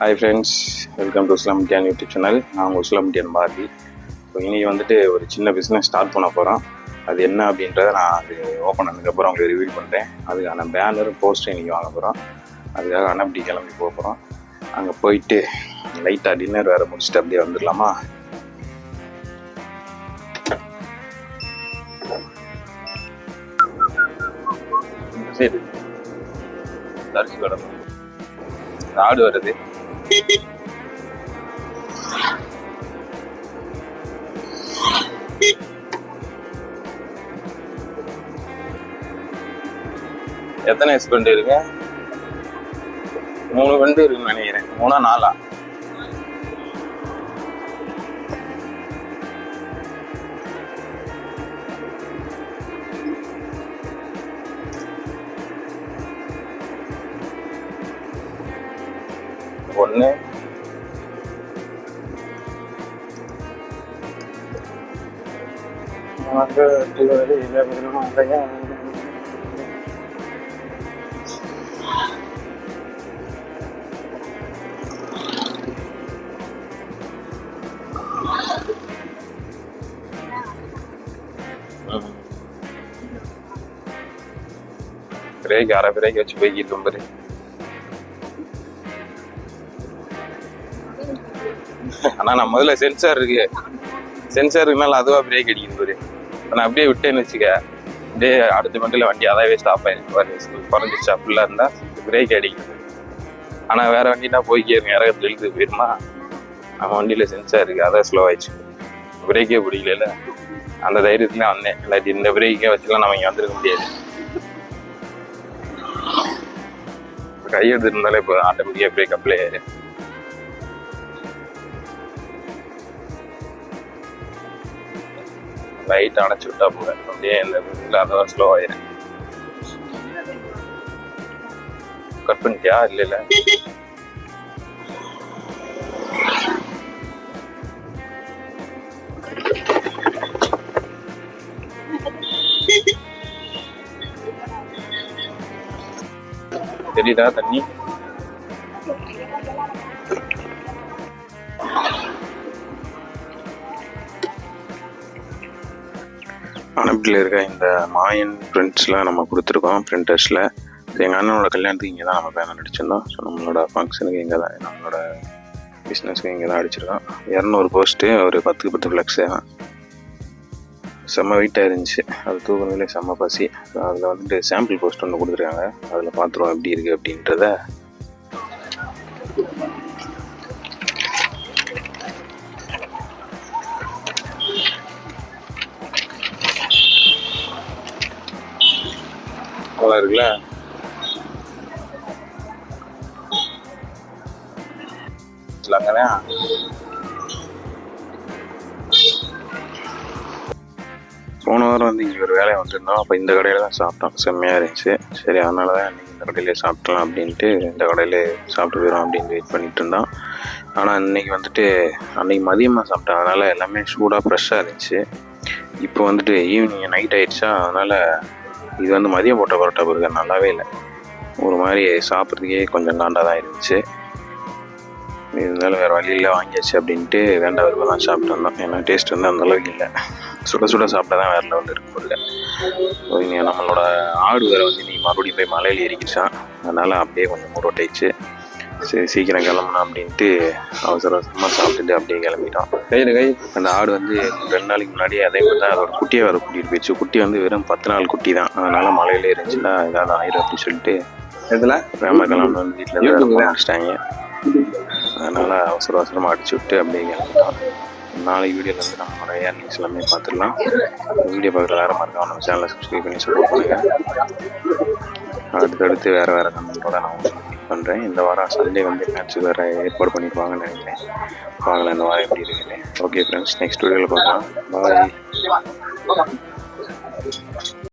Hi friends welcome to Islam Dion YouTube channel நான் உங்கள் இஸ்லாம் Dion Bharathi so இன்றைக்கி வந்துட்டு ஒரு சின்ன பிஸ்னஸ் ஸ்டார்ட் பண்ண போகிறோம் அது என்ன அப்படின்றத நான் அது ஓப்பன் பண்ணதுக்கப்புறம் உங்களுக்கு ரிவீல் பண்ணுறேன் அதுக்கான பேனர் போஸ்டர் இன்றைக்கி வாங்க போகிறோம் அதுக்காக அண்ணப்படி கிளம்பி போக போகிறோம் அங்கே போயிட்டு லைட்டாக டின்னர் வேறு முடிச்சுட்டு அப்படியே வந்துடலாமா? சரி. தரிசி கடை. ஆடு வருது. எத்தனை எக்ஸ்பெண்ட் இருக்கு? மூணு வண்டி இருக்குன்னு நினைக்கிறேன். மூணா நாலா? ஒன்று பிரேக் அரை பிரேக் வச்சு போய்கிட்டு பாரு ஆனால் நான் முதல்ல சென்சார் இருக்கு. சென்சார் மேலே அதுவாக பிரேக் அடிக்குது பாரு. நான் அப்படியே விட்டேன்னு வச்சுக்க அப்படியே அடுத்த மண்டியில் வண்டி அதாவே ஸ்டாப் ஆயிருக்கு பாரு. குறைஞ்சிச்சா ஃபுல்லாக இருந்தால் பிரேக் அடிக்குது. ஆனால் வேறு வண்டினா போய்க்கே இறக்கத்தில் இழுத்து போயிருமா? நம்ம வண்டியில் சென்சார் இருக்குது அதான் ஸ்லோ ஆயிடுச்சு. பிரேக்கே பிடிக்கல அந்த தைரியத்துல வந்தேன். இல்லாட்டி இந்த பிரேக்கே வச்சுலாம் நம்ம இங்கே வந்திருக்க முடியாது. கை எடுத்துருந்தாலே இப்போ ஆட்டோமேட்டிக்காக பிரேக் அப்ளை ஆயிரு லைட் அணைச்சி விட்டா போல அப்படியே இந்த அதான் ஸ்லோ ஆயிரும் கட் பண்ணிட்டியா இல்லை இல்லை தெரியுதா தண்ணி அனுப்பில் இருக்க இந்த மாயன் பிரிண்ட்ஸ்லாம் நம்ம கொடுத்துருக்கோம் பிரிண்டர்ஸில் எங்கள் அண்ணனோட கல்யாணத்துக்கு இங்கே தான் நம்ம பேனர் அடிச்சிருந்தோம். ஸோ நம்மளோட ஃபங்க்ஷனுக்கு இங்கே தான் நம்மளோட பிஸ்னஸ்க்கு இங்கே தான் அடிச்சிருக்கோம். இரநூறு போஸ்ட்டு ஒரு பத்துக்கு பத்து ஃப்ளெக்ஸு செம்ம வெயிட்டாக இருந்துச்சு. அது தூக்குறதுலேயே செம்ம பசி. அதில் வந்துட்டு சாம்பிள் போஸ்ட் ஒன்று கொடுத்துருக்காங்க. அதில் பார்த்துருவோம் எப்படி இருக்குது அப்படின்றத. நல்லா இருக்குல்ல? போன வாரம் வந்து இங்கே ஒரு வேலையை வந்திருந்தோம். அப்போ இந்த கடையில் தான் சாப்பிட்டோம். செம்மையாக இருந்துச்சு. சரி அதனால தான் இன்றைக்கி இந்த கடையிலே சாப்பிட்லாம் அப்படின்ட்டு இந்த கடையிலே சாப்பிட்டு போயிடும் அப்படின்னு வெயிட் பண்ணிட்டு இருந்தோம். ஆனால் இன்னைக்கு வந்துட்டு அன்னைக்கு மதியமாக சாப்பிட்டோம் அதனால் எல்லாமே சூடாக ஃப்ரெஷ்ஷாக இருந்துச்சு. இப்போ வந்துட்டு ஈவினிங் நைட் ஆயிடுச்சா? அதனால் இது வந்து மதியம் போட்ட பரோட்டா பர்கர் நல்லாவே இல்லை. ஒரு மாதிரி சாப்பிட்றதுக்கே கொஞ்சம் காண்டாக தான் இருந்துச்சு. இருந்தாலும் வேறு வழியில் வாங்கியாச்சு அப்படின்ட்டு வேண்டாம் விருப்பம் தான் சாப்பிட்டு வந்தோம். ஏன்னா டேஸ்ட் வந்து அந்தளவுக்கு இல்லை. சுட சுட சாப்பிட்டா தான் வேறு லெவலில் இருக்கும் இல்லை நம்மளோட ஆடு வேறு வந்து நீ மறுபடியும் போய் மலையில் ஏறிக்கிச்சான் அதனால் அப்படியே கொஞ்சம் மூரோட்டாயிடுச்சு சரி சீக்கிரம் கிளம்பணும் அப்படின்ட்டு அவசர அவசரமாக சாப்பிட்டுட்டு அப்படியே கிளம்பிட்டோம். கையில் கை. அந்த ஆடு வந்து ரெண்டு நாளைக்கு முன்னாடி அதே மாதிரி தான் அதோட குட்டியை வேறு கூட்டிகிட்டு போயிடுச்சு. குட்டி வந்து வெறும் பத்து நாள் குட்டி தான். அதனால் மலையில் இருந்துச்சுன்னா ஏதாவது ஆயிரும் அப்படின்னு சொல்லிட்டு இதுல வேம கிளம்பணும். வீட்டில் இருந்து ஆரம்பிச்சிட்டாங்க அதனால் அவசர அவசரமாக அடிச்சு விட்டு அப்படியே கிளம்பிட்டோம். நாளைக்கு வீடியோவில் வந்து நம்மளோட ஏர்னிங்ஸ் எல்லாமே பார்த்துடலாம். வீடியோ பார்க்குற வேறு மாதிரி நம்ம சேனலை சப்ஸ்கிரைப் பண்ணி சப்போர்ட் பண்ணுங்கள் அடுத்தடுத்து வேறு வேறு கமெண்ட்டோட நான் பண்ணுறேன் இந்த வாரம் சண்டே வந்து மேட்ச் வேறு ஏற்பாடு பண்ணிடுவாங்கன்னு நினைக்கிறேன். பார்க்கலாம் இந்த வாரம் எப்படி இருக்குது ஓகே ஃப்ரெண்ட்ஸ் நெக்ஸ்ட் வீடியோவில் பார்க்கலாம். பாய்